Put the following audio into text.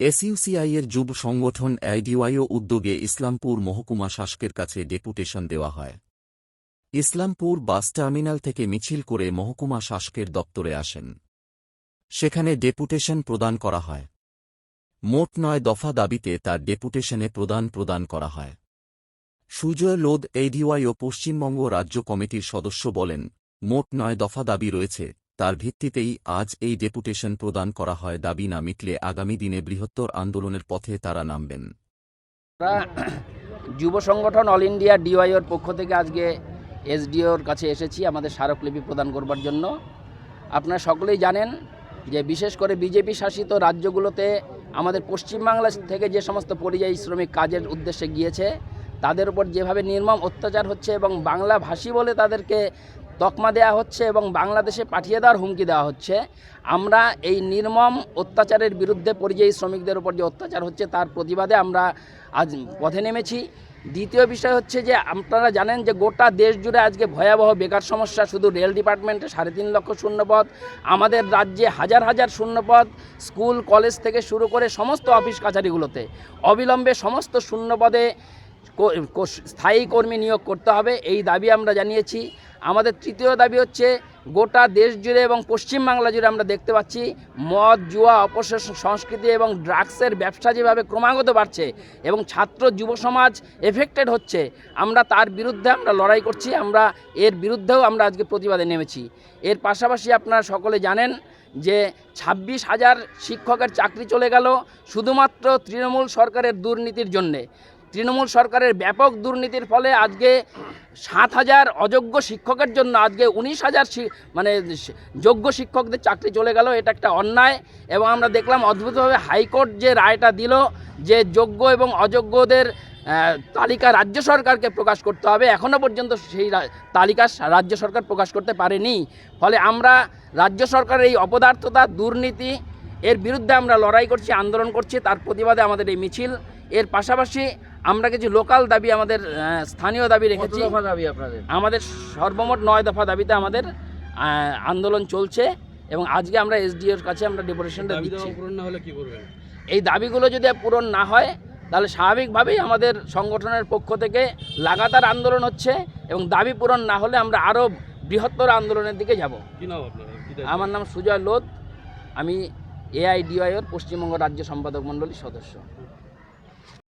এসইউসিআইয়ের যুব সংগঠন আইডিওয়াইও উদ্যোগে ইসলামপুর মহকুমা শাসকের কাছে ডেপুটেশন দেওয়া হয়। ইসলামপুর বাস টার্মিনাল থেকে মিছিল করে মহকুমা শাসকের দপ্তরে আসেন। সেখানে ডেপুটেশন প্রদান করা হয়। মোট নয় দফা দাবিতে তার ডেপুটেশনে প্রদান প্রদান করা হয়। সুজয় লোদ এইডিওয়াইও পশ্চিমবঙ্গ রাজ্য কমিটির সদস্য বলেন, মোট নয় দফা দাবি রয়েছে। তার ভিত্তিতেই আজ এই ডেপুটেশন প্রদান করা হয় দাবি না মিটলে আগামী দিনে বৃহত্তর আন্দোলনের পথে তারা নামবেন। যুব সংগঠন অল ইন্ডিয়া ডিওয়াইওর পক্ষ থেকে আজকে এসডিওর কাছে এসেছি, আমাদের স্মারকলিপি প্রদান করবার জন্য। আপনারা সকলেই জানেন যে বিশেষ করে বিজেপি শাসিত রাজ্যগুলোতে আমাদের পশ্চিমবাংলা থেকে যে সমস্ত পরিযায়ী শ্রমিক কাজের উদ্দেশ্যে গিয়েছে, তাদের উপর যেভাবে নির্মম অত্যাচার হচ্ছে এবং বাংলা ভাষী বলে তাদেরকে তকমা দেওয়া হচ্ছে এবং বাংলাদেশে পাঠিয়ে দেওয়ার হুমকি দেওয়া হচ্ছে। আমরা এই নির্মম অত্যাচারের বিরুদ্ধে পরিযায়ী শ্রমিকদের উপর যে অত্যাচার হচ্ছে তার প্রতিবাদে আমরা আজ পথে নেমেছি। দ্বিতীয় বিষয় হচ্ছে যে আপনারা জানেন যে গোটা দেশ জুড়ে আজকে ভয়াবহ বেকার সমস্যা, শুধু রেল ডিপার্টমেন্টে সাড়ে তিন লক্ষ শূন্যপদ, আমাদের রাজ্যে হাজার হাজার শূন্যপদ, স্কুল, কলেজ থেকে শুরু করে সমস্ত অফিস কাছারিগুলোতে। অবিলম্বে সমস্ত শূন্যপদে স্থায়ী কর্মী নিয়োগ করতে হবে, এই দাবি আমরা জানিয়েছি। আমাদের তৃতীয় দাবি হচ্ছে গোটা দেশ জুড়ে এবং পশ্চিমবাংলা জুড়ে আমরা দেখতে পাচ্ছি মদ, জুয়া অপসর সংস্কৃতি এবং ড্রাগসের ব্যবসা যেভাবে ক্রমাগত বাড়ছে এবং ছাত্র, যুব সমাজ এফেক্টেড হচ্ছে, আমরা তার বিরুদ্ধে আমরা লড়াই করছি, আমরা এর বিরুদ্ধেও আমরা আজকে প্রতিবাদে নেমেছি। এর পাশাপাশি আপনারা সকলে জানেন যে ছাব্বিশ হাজার শিক্ষকের চাকরি চলে গেল শুধুমাত্র তৃণমূল সরকারের দুর্নীতির জন্যে। তৃণমূল সরকারের ব্যাপক দুর্নীতির ফলে আজকে সাত হাজার অযোগ্য শিক্ষকের জন্য আজকে উনিশ হাজার মানে যোগ্য শিক্ষকদের চাকরি চলে গেল, এটা একটা অন্যায়। এবং আমরা দেখলাম অদ্ভুতভাবে হাইকোর্ট যে রায়টা দিল যে যোগ্য এবং অযোগ্যদের তালিকা রাজ্য সরকারকে প্রকাশ করতে হবে। এখনও পর্যন্ত সেই তালিকা রাজ্য সরকার প্রকাশ করতে পারেনি। ফলে আমরা রাজ্য সরকারের এই অপদার্থতা, দুর্নীতি, এর বিরুদ্ধে আমরা লড়াই করছি, আন্দোলন করছি, তার প্রতিবাদে আমাদের এই মিছিল। এর পাশাপাশি আমরা কিছু লোকাল দাবি আমাদের স্থানীয় দাবি রেখেছি। দাবি আপনাদের? আমাদের সর্বমোট নয় দফা দাবিতে আমাদের আন্দোলন চলছে এবং আজকে আমরা এসডিওর কাছে আমরা ডেপুটেশনটা দিচ্ছি। পূরণ না হলে কি করবেন এই দাবিগুলো যদি পূরণ না হয় তাহলে স্বাভাবিকভাবেই আমাদের সংগঠনের পক্ষ থেকে লাগাতার আন্দোলন হচ্ছে এবং দাবি পূরণ না হলে আমরা আরও বৃহত্তর আন্দোলনের দিকে যাব। আমার নাম সুজয় লোধ। আমি এআইডিওয়াইওর পশ্চিমবঙ্গ রাজ্য সম্পাদক মণ্ডলীর সদস্য।